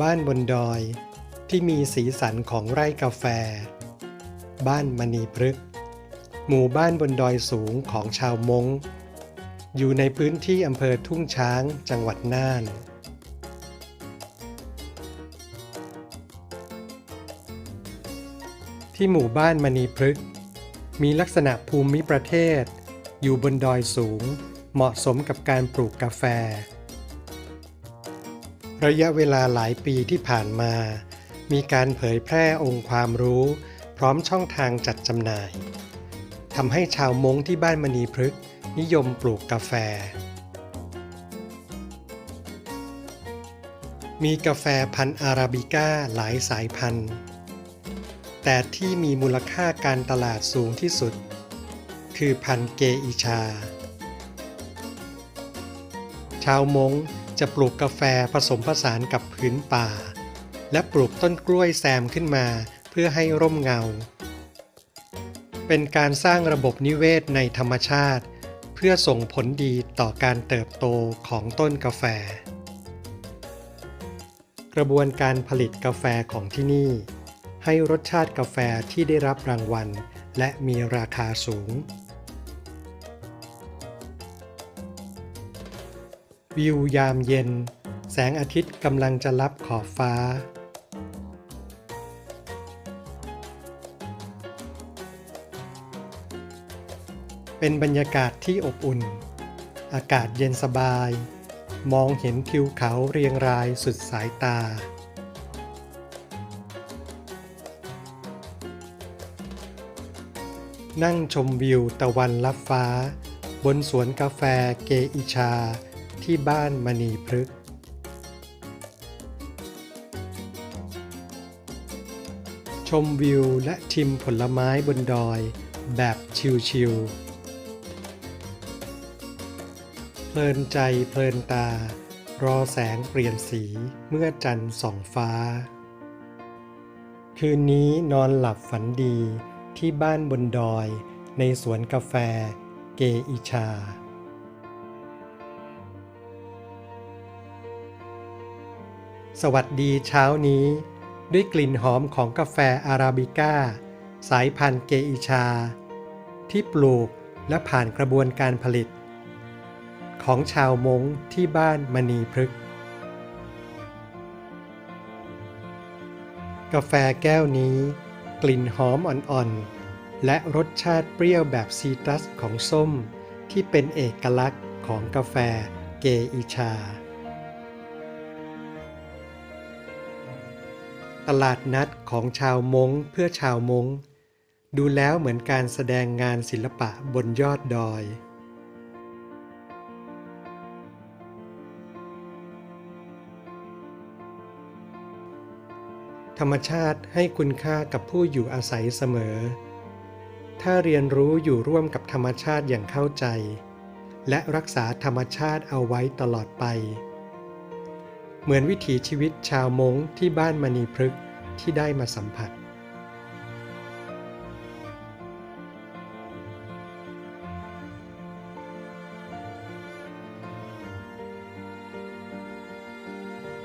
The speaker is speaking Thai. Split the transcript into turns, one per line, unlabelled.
บ้านบนดอยที่มีสีสันของไร่กาแฟ บ้านมณีพฤกษ์หมู่บ้านบนดอยสูงของชาวมง้งอยู่ในพื้นที่อำเภอทุ่งช้างจังหวัดน่าน ที่หมู่บ้านมณีพฤกษ์มีลักษณะภูมิประเทศ อยู่บนดอยสูง เหมาะสมกับการปลูกกาแฟ ระยะเวลาหลายปีที่ผ่านมา มีการเผยแพร่องค์ความรู้ พร้อมช่องทางจัดจำหน่ายทำให้ชาวมงที่บ้านมณีพฤกษ์นิยมปลูกกาแฟ มีกาแฟพันธุ์อาราบิก้าหลายสายพันธุ์ แต่ที่มีมูลค่าการตลาดสูงที่สุด คือพันธุ์เกอิชา ชาวมง จะปลูกกาแฟผสมผสานกับพื้นป่า และปลูกต้นกล้วยแซมขึ้นมาเพื่อให้ร่มเงา เป็นการสร้างระบบนิเวศในธรรมชาติ เพื่อส่งผลดีต่อการเติบโตของต้นกาแฟ กระบวนการผลิตกาแฟของที่นี่ ให้รสชาติกาแฟที่ได้รับรางวัล และมีราคาสูง วิวยามเย็น แสงอาทิตย์กำลังจะลับขอบฟ้า เป็นบรรยากาศที่อบอุ่น อากาศเย็นสบาย มองเห็นทิวเขาเรียงรายสุดสายตา นั่งชมวิวตะวันลับฟ้า บนสวนกาแฟเกอิชา ที่บ้านมณีพฤกษ์ชมวิวและชิมผลไม้บนดอยแบบชิลๆ เพลินใจเพลินตา รอแสงเปลี่ยนสีเมื่อจันทร์ส่องฟ้า คืนนี้นอนหลับฝันดีที่บ้านบนดอยในสวนกาแฟเกอิชา สวัสดีเช้านี้ ด้วยกลิ่นหอมของกาแฟอาราบิก้า สายพันธุ์เกอิชา ที่ปลูกและผ่านกระบวนการผลิต ของชาวมงที่บ้านมณีพฤกษ์กาแฟแก้วนี้ กลิ่นหอมอ่อนๆ และรสชาติเปรี้ยวแบบซีตรัสของส้ม ที่เป็นเอกลักษณ์ของกาแฟเกอิชา ตลาดนัดของชาวมง้งเพื่อชาวมง้งดูแล้วเหมือนการแสดงงานศิลปะบนยอดดอย ธรรมชาติให้คุณค่ากับผู้อยู่อาศัยเสมอ ถ้าเรียนรู้อยู่ร่วมกับธรรมชาติอย่างเข้าใจ และรักษาธรรมชาติเอาไว้ตลอดไป เหมือนวิถีชีวิตชาวมงที่บ้านมณีพฤกษ์ที่ได้มาสัมผัส